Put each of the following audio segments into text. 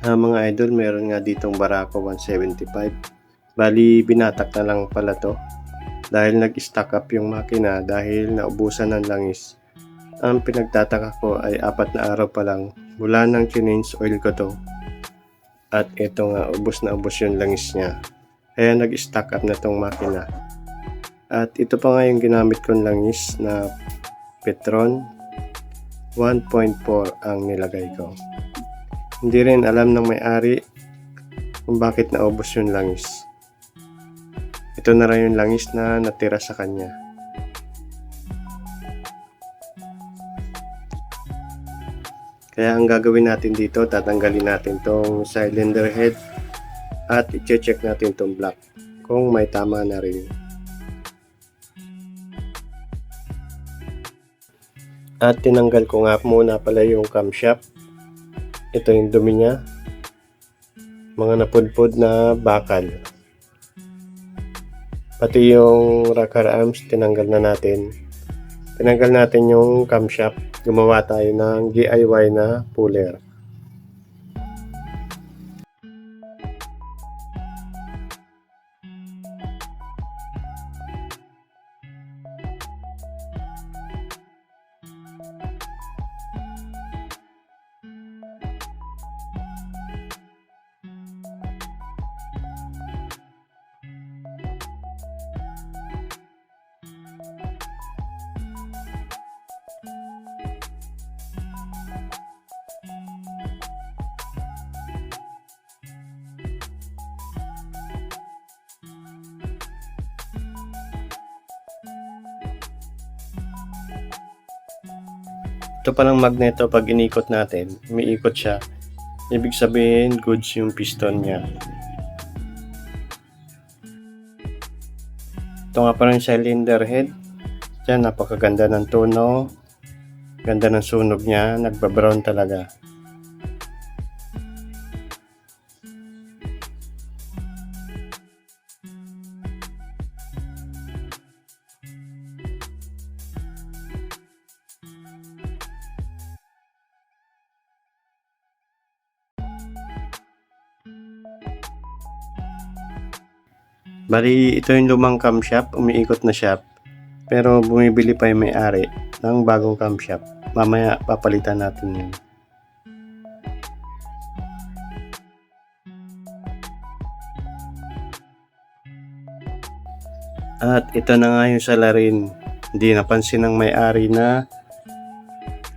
Ah, mga idol, meron nga ditong Barako 175. Bali, binatak na lang pala to. Dahil nag-stack up yung makina dahil naubusan ng langis. Ang pinagtataka ko ay apat na araw pa lang mula nang change oil ko to. At ito nga, ubos na ubos yung langis niya. Kaya nag-stack up na tong makina. At ito pa nga yung ginamit kong langis na Petron 1.4 ang nilagay ko. Hindi rin alam ng may-ari kung bakit naubos yung langis. Ito na rin yung langis na natira sa kanya. Kaya ang gagawin natin dito, tatanggalin natin tong cylinder head at i-check natin tong block kung may tama na rin. At tinanggal ko nga muna pala yung camshaft. Ito yung dumi niya. Mga napudpod na bakal. Pati yung rocker arms, tinanggal na natin. Tinanggal natin yung camshaft. Gumawa tayo ng DIY na puller. Ito palang magneto pag inikot natin, umiikot siya. Ibig sabihin, goods yung piston niya. Ito nga parang cylinder head. Diyan, napakaganda ng tono. Ganda ng sunog niya. Nagba-brown talaga. Bali, ito yung lumang camshaft, umiikot na shaft. Pero bumibili pa yung may-ari ng bagong camshaft. Mamaya papalitan natin yun. At ito na nga yung salarin. Hindi napansin ng may-ari na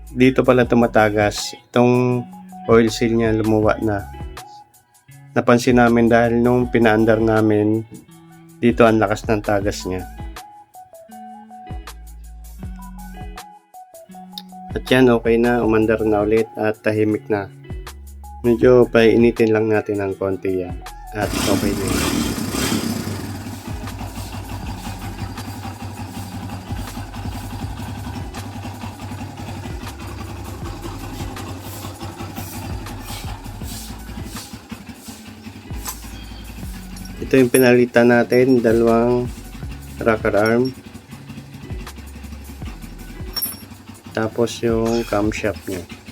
dito pala tumatagas. Itong oil seal niya lumuwa na. Napansin namin dahil nung pinaandar namin dito ang lakas ng tagas niya. At yan, okay na. Umandar na ulit at tahimik na. Medyo painitin lang natin ng konti yan. At okay na yun. Ito yung pinalitan natin, dalawang rocker arm. Tapos yung camshaft niya.